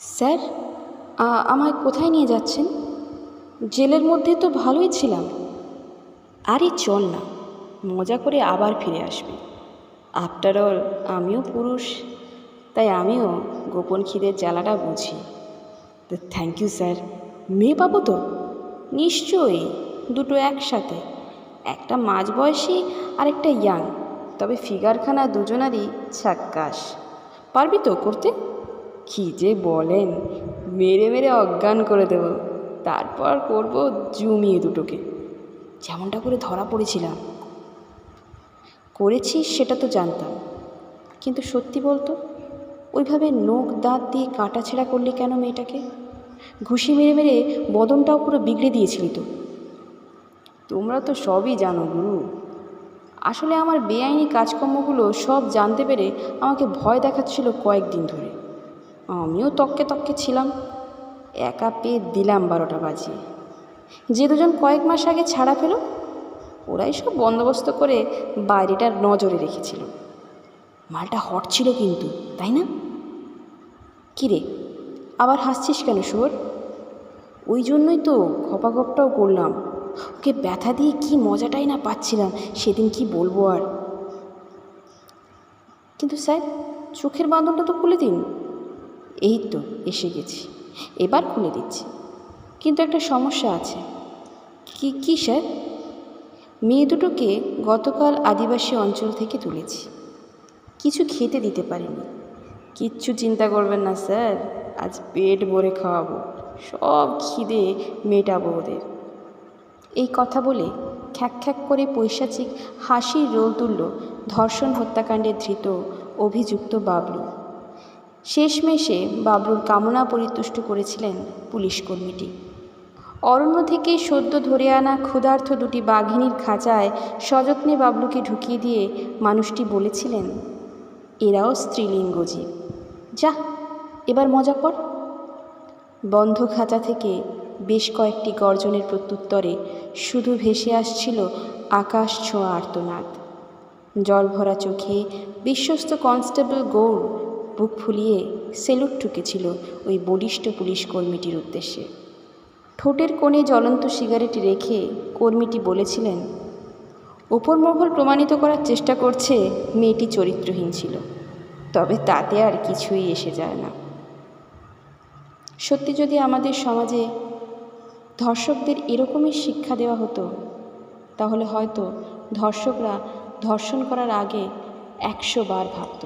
Sir আমায় কোথায় নিয়ে যাচ্ছেন? জেলের মধ্যে তো ভালোই ছিলাম। আরে চল না, মজা করে আবার ফিরে আসবি। আফটার অল আমিও পুরুষ, তাই আমিও গোপন খিদের জ্বালাটা বুঝি। তো থ্যাংক ইউ স্যার। মেয়ে পাবো তো? নিশ্চয়ই, দুটো একসাথে। একটা মাঝবয়সী আর একটা ইয়াং তবে ফিগারখানা দুজনারই ছাক্কাস পারবি তো করতে? কী যে বলেন। মেরে মেরে অজ্ঞান করে দেব। তারপর করব জমিয়ে দুটোকে। যেমনটা করে ধরা পড়েছিলাম। করেছি সেটা তো জানতাম। কিন্তু সত্যি বলতো, ওইভাবে নোখ দাঁত দিয়ে কাটাছেঁড়া করলি কেন মেয়েটাকে? ঘুষি মেরে মেরে বদনটাও পুরো বিগড়ে দিয়েছিলি তো। তোমরা তো সবই জানো গুরু। আসলে আমার বেআইনি কাজকর্মগুলো সব জানতে পেরে আমাকে ভয় দেখাচ্ছিল কয়েকদিন ধরে। আমিও তককে তককে ছিলাম। একা পেয়ে দিলাম বারোটা বাজিয়ে। যে দুজন কয়েক মাস আগে ছাড়া পেল, ওরাই সব বন্দোবস্ত করে বাইরেটার নজরে রেখেছিল। মালটা হট ছিল কিন্তু, তাই না? কিরে আবার হাসছিস কেন শুয়োর ওই জন্যই তো খপাখপটাও করলাম। ওকে ব্যথা দিয়ে কি মজাটাই না পাচ্ছিলাম, সেদিন কি বলব আর? কিন্তু স্যার, চোখের বাঁধনটা তো খুলে দিন। এই তো, এসে গেছি। এবার খুলে দিচ্ছি। কিন্তু একটা সমস্যা আছে। কি কি, স্যার? মেয়ে দুটোকে গতকাল আদিবাসী অঞ্চল থেকে তুলেছি। কিছু খেতে দিতে পারিনি। কিচ্ছু চিন্তা করবেন না, স্যার। আজ পেট ভরে খাওয়াবো। সব খিদে মেটাবো ওদের এই কথা বলে খ্যাক খ্যাক করে পৈশাচিক হাসির রোল তুলল ধর্ষণ হত্যাকাণ্ডে ধৃত অভিযুক্ত বাবলু। শেষমেশে বাবলুর কামনা পরিতুষ্ট করেছিলেন পুলিশ কর্মীটি। অরণ্য থেকে সদ্য ধরে আনা ক্ষুধার্থ দুটি বাঘিনীর খাঁচায় সযত্নে বাবলুকে ঢুকিয়ে দিয়ে মানুষটি বলেছিলেন, এরাও স্ত্রীলিঙ্গ জীব। যা, এবার মজা কর। বন্ধ খাঁচা থেকে বেশ কয়েকটি গর্জনের প্রত্যুত্তরে শুধু ভেসে আসছিল আকাশ ছোঁয়া আর্তনাদ। জল ভরা চোখে বিশ্বস্ত কনস্টেবল গৌর বুক ফুলিয়ে সেলুট ঠুকেছিল ওই বলিষ্ঠ পুলিশ কর্মীটির উদ্দেশ্যে। ঠোঁটের কোণে জ্বলন্ত সিগারেট রেখে কর্মীটি বলেছিলেন ওপর মহল প্রমাণিত করার চেষ্টা করছে মেয়েটি চরিত্রহীন ছিল, তবে তাতে আর কিছুই এসে যায় না। সত্যি যদি আমাদের সমাজে ধর্ষকদের এরকমই শিক্ষা দেওয়া হতো, তাহলে হয়তো ধর্ষকরা ধর্ষণ করার আগে একশো বার ভাবত।